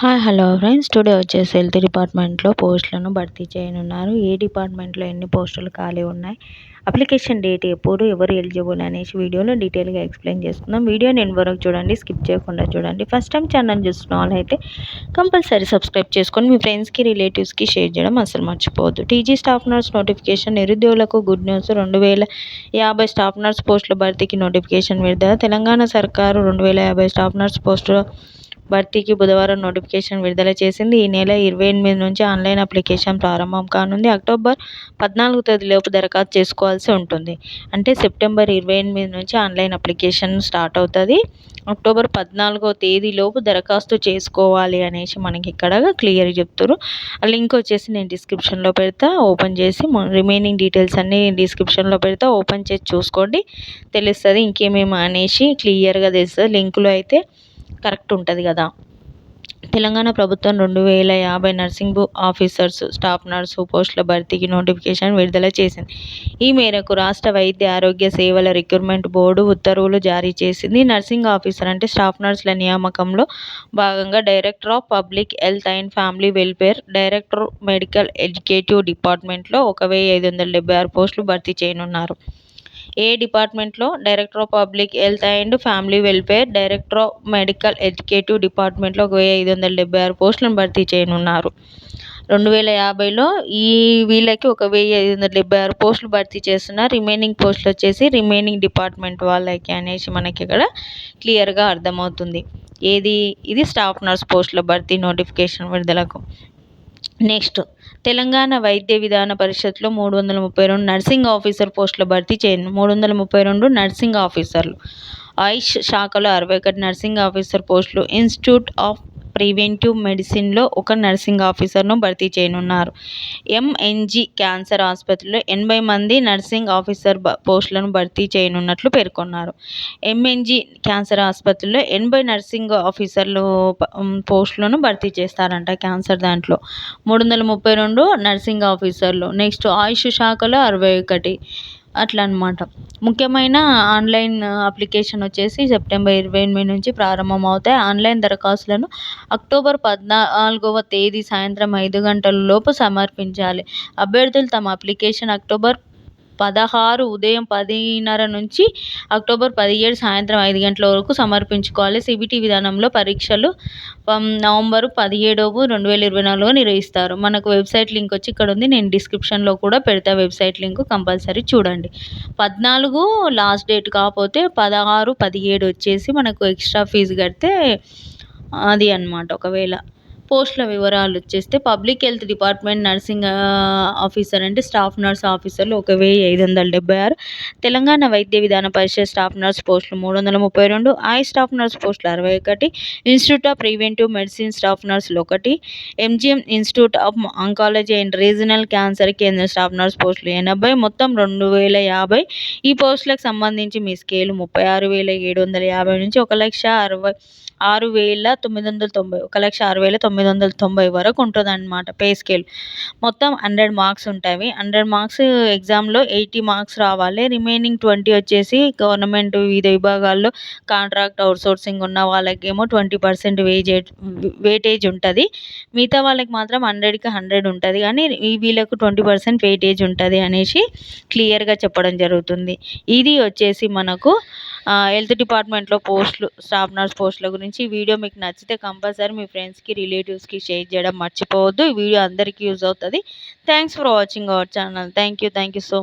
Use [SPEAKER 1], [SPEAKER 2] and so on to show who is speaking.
[SPEAKER 1] Hi hello friends. Today వచ్చేసి health డిపార్ట్మెంట్లో పోస్టులను భర్తీ చేయనున్నారు. ఏ డిపార్ట్మెంట్లో ఎన్ని పోస్టులు ఖాళీ ఉన్నాయి? అప్లికేషన్ డేట్ ఎప్పుడు? ఎవరు ఎలిజిబుల్? అనేసి వీడియోలో డీటెయిల్గా ఎక్స్ప్లెయిన్ చేసుకుందాం వీడియో నేను వరకు చూడండి స్కిప్ చేయకుండా చూడండి. ఫస్ట్ టైం ఛానల్ చూస్తున్న వాళ్ళైతే కంపల్సరీ సబ్స్క్రైబ్ చేసుకొని మీ ఫ్రెండ్స్కి రిలేటివ్స్కి షేర్ చేయడం అసలు మర్చిపోవద్దు. టీజీ స్టాఫ్ నర్స్ నోటిఫికేషన్ నిరుద్యోగులకు గుడ్ న్యూస్ రెండు వేల యాభై స్టాఫ్ నర్స్ పోస్టుల భర్తీకి నోటిఫికేషన్ విడుదల. తెలంగాణ సర్కారు రెండు వేల యాభై స్టాఫ్ నర్స్ పోస్టుల భర్తీకి బుధవారం నోటిఫికేషన్ విడుదల చేసింది. ఈ నెల ఇరవై ఎనిమిది నుంచి ఆన్లైన్ అప్లికేషన్ ప్రారంభం కానుంది. అక్టోబర్ పద్నాలుగు తేదీలోపు దరఖాస్తు చేసుకోవాల్సి ఉంటుంది. అంటే సెప్టెంబర్ ఇరవై ఎనిమిది నుంచి ఆన్లైన్ అప్లికేషన్ స్టార్ట్ అవుతుంది. అక్టోబర్ పద్నాలుగో తేదీలోపు దరఖాస్తు చేసుకోవాలి అనేసి మనకి ఇక్కడ క్లియర్ చెప్తారు ఆ లింక్ వచ్చేసి నేను డిస్క్రిప్షన్లో పెడతా. ఓపెన్ చేసి రిమైనింగ్ డీటెయిల్స్ అన్నీ డిస్క్రిప్షన్లో పెడతా. ఓపెన్ చేసి చూసుకోండి. తెలుస్తుంది ఇంకేమేమి అనేసి క్లియర్గా తెలుస్తుంది. లింకులో అయితే కరెక్ట్ ఉంటుంది కదా. తెలంగాణ ప్రభుత్వం రెండు వేల యాభై నర్సింగ్ ఆఫీసర్స్ స్టాఫ్ నర్సు పోస్టుల భర్తీకి నోటిఫికేషన్ విడుదల చేసింది. ఈ మేరకు రాష్ట్ర వైద్య ఆరోగ్య సేవల రిక్రూట్మెంట్ బోర్డు ఉత్తర్వులు జారీ చేసింది. నర్సింగ్ ఆఫీసర్ అంటే స్టాఫ్ నర్సుల నియామకంలో భాగంగా director of public health and family welfare director medical educative డిపార్ట్మెంట్లో ఒక వెయ్యి ఐదు వందల డెబ్బై ఆరు పోస్టులు భర్తీ చేయనున్నారు. ఏ డిపార్ట్మెంట్లో? Director of public health and family welfare director of medical educative డిపార్ట్మెంట్లో ఒక వెయ్యి ఐదు వందల డెబ్బై ఆరు పోస్టులను భర్తీ చేయనున్నారు. రెండు వేల యాభైలో ఈ వీళ్ళకి ఒక వెయ్యి ఐదు వందల డెబ్బై ఆరు పోస్టులు భర్తీ చేస్తున్నారు రిమైనింగ్ పోస్టులు వచ్చేసి రిమైనింగ్ డిపార్ట్మెంట్ వాళ్ళకి అనేసి మనకి ఇక్కడ క్లియర్గా అర్థమవుతుంది. ఏది? ఇది స్టాఫ్ నర్స్ పోస్టుల భర్తీ నోటిఫికేషన్ విడుదలకు. నెక్స్ట్ తెలంగాణ వైద్య విధాన పరిషత్లో మూడు వందల ముప్పై రెండు నర్సింగ్ ఆఫీసర్ పోస్టుల భర్తీ చేయండి. మూడు వందల ముప్పై రెండు నర్సింగ్ ఆఫీసర్లు. ఆయుష్ శాఖలో అరవై ఒకటి నర్సింగ్ ఆఫీసర్ పోస్టులు. ఇన్స్టిట్యూట్ ఆఫ్ ప్రివెంటివ్ మెడిసిన్లో ఒక నర్సింగ్ ఆఫీసర్ను భర్తీ చేయనున్నారు. ఎంఎన్జి క్యాన్సర్ ఆసుపత్రిలో ఎనభై మంది నర్సింగ్ ఆఫీసర్ పోస్టులను భర్తీ చేయనున్నట్లు పేర్కొన్నారు. ఎంఎన్జి క్యాన్సర్ ఆసుపత్రిలో ఎనభై నర్సింగ్ ఆఫీసర్లు పోస్టులను భర్తీ చేస్తారంట క్యాన్సర్ దాంట్లో. మూడు వందల ముప్పై రెండు నర్సింగ్ ఆఫీసర్లు నెక్స్ట్ ఆయుష్ శాఖలో అరవై ఒకటి అట్లా అనమాట ముఖ్యమైన ఆన్లైన్ అప్లికేషన్ వచ్చేసి సెప్టెంబర్ ఇరవై ఎనిమిది నుంచి ప్రారంభం అవుతాయి ఆన్లైన్ దరఖాస్తులను అక్టోబర్ పద్నాలుగవ తేదీ సాయంత్రం ఐదు గంటల లోపు సమర్పించాలి. అభ్యర్థులు తమ అప్లికేషన్ అక్టోబర్ పదహారు ఉదయం పదిన్నర నుంచి అక్టోబర్ పదిహేడు సాయంత్రం ఐదు గంటల వరకు సమర్పించుకోవాలి. సిబిటి విధానంలో పరీక్షలు నవంబరు పదిహేడవ రెండు వేల ఇరవై నాలుగులో నిర్వహిస్తారు. మనకు వెబ్సైట్ లింక్ వచ్చి ఇక్కడ ఉంది. నేను డిస్క్రిప్షన్లో కూడా పెడతా వెబ్సైట్ లింక్ కంపల్సరీ చూడండి. పద్నాలుగు లాస్ట్ డేట్ కాకపోతే పదహారు పదిహేడు వచ్చేసి మనకు ఎక్స్ట్రా ఫీజు కడితే అది అనమాట ఒకవేళ. పోస్టుల వివరాలు వచ్చేస్తే public health department nursing officer అంటే స్టాఫ్ నర్స్ ఆఫీసర్లు ఒక వెయ్యి ఐదు వందల డెబ్బై ఆరు. తెలంగాణ వైద్య విధాన పరిషత్ స్టాఫ్ నర్స్ పోస్టులు మూడు వందల ముప్పై రెండు ఐ స్టాఫ్ నర్స్ పోస్టులు అరవై ఒకటి institute of preventive medicine staff నర్సులు ఒకటి MGM institute of oncology and regional cancer కేంద్ర స్టాఫ్ నర్స్ పోస్టులు ఎనభై మొత్తం రెండు వేల యాభై. ఈ పోస్టులకు సంబంధించి మీ స్కేలు ముప్పై ఆరు వేల ఏడు వందల యాభై నుంచి ఒక లక్ష అరవై ఆరు వేల తొమ్మిది వందల తొంభై ఒక లక్ష ఆరు వేల తొమ్మిది వందల తొంభై వరకు ఉంటుంది అనమాట పే స్కేల్. మొత్తం హండ్రెడ్ మార్క్స్ ఉంటాయి. హండ్రెడ్ మార్క్స్ ఎగ్జామ్లో ఎయిటీ మార్క్స్ రావాలి. రిమైనింగ్ ట్వంటీ వచ్చేసి గవర్నమెంట్ వివిధ విభాగాల్లో కాంట్రాక్ట్ అవుట్సోర్సింగ్ ఉన్న వాళ్ళకేమో ట్వంటీ పర్సెంట్ వేజేజ్ వెయిటేజ్ ఉంటుంది. మిగతా వాళ్ళకి మాత్రం హండ్రెడ్కి హండ్రెడ్ ఉంటుంది. కానీ వీళ్ళకు ట్వంటీ పర్సెంట్ వెయిటేజ్ ఉంటుంది అనేసి క్లియర్గా చెప్పడం జరుగుతుంది. ఇది వచ్చేసి మనకు హెల్త్ డిపార్ట్మెంట్లో పోస్టులు స్టాఫ్ నర్స్ పోస్టుల గురించి గురించి వీడియో మీకు నచ్చితే కంపల్సరీ మీ ఫ్రెండ్స్కి రిలేటివ్స్కి షేర్ చేయడం మర్చిపోవద్దు. ఈ వీడియో అందరికీ యూజ్ అవుతుంది. Thanks for watching our channel. Thank you. Thank you so